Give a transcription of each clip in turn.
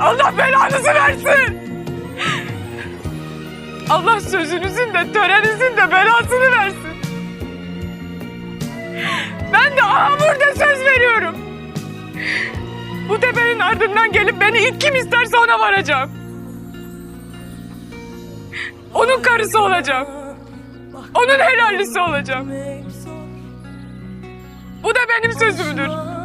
Allah belanızı versin. Allah sözünüzün de töreninizin de belasını versin. Ben de aha burada söz veriyorum. Bu tepenin ardından gelip beni ilk kim isterse ona varacağım. Onun karısı olacağım. Onun helallisi olacağım. Bu da benim sözümdür.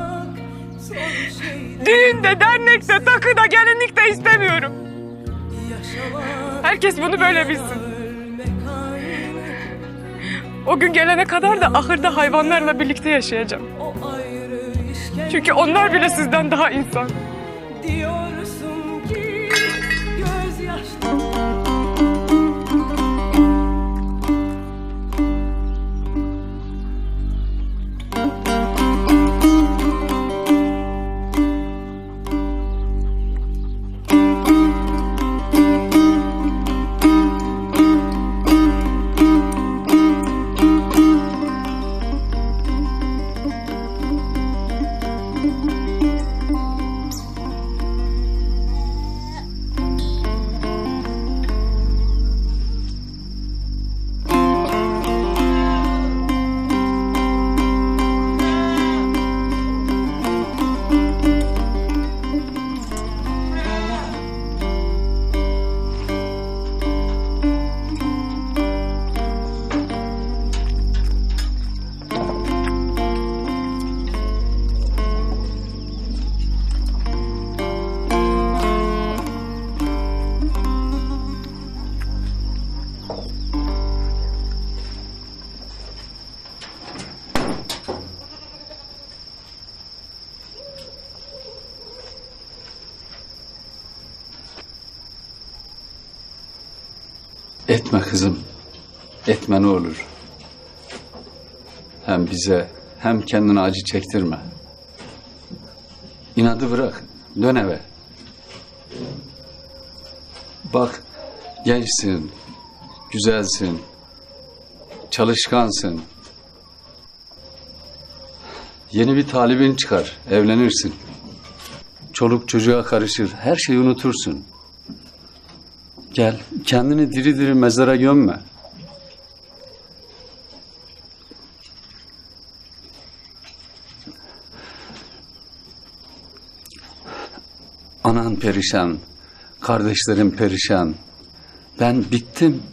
Düğünde, dernekte, takıda, gelinlikte istemiyorum. Herkes bunu böyle bilsin. O gün gelene kadar da ahırda hayvanlarla birlikte yaşayacağım. Çünkü onlar bile sizden daha insan. Diyorsun Etme kızım. Etme ne olur. Hem bize hem kendine acı çektirme. İnadı bırak. Dön eve. Bak gençsin. Güzelsin. Çalışkansın. Yeni bir talibin çıkar. Evlenirsin. Çoluk çocuğa karışır. Her şeyi unutursun. Gel, kendini diri diri mezara gömme. Anan perişan, kardeşlerim perişan. Ben bittim,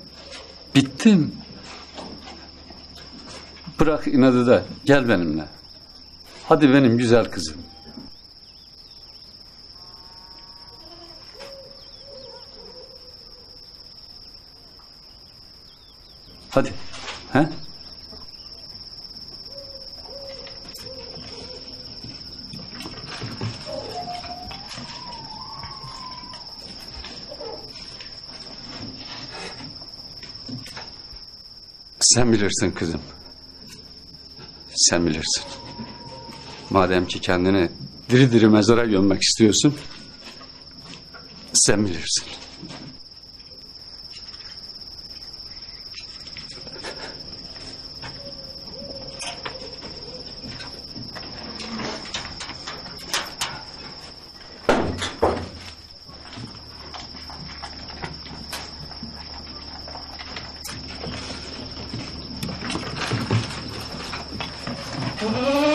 bittim. Bırak inadı da gel benimle. Hadi benim güzel kızım. Hadi. He? Sen bilirsin kızım. Sen bilirsin. Madem ki kendini diri diri mezara gömmek istiyorsun, sen bilirsin. Oh!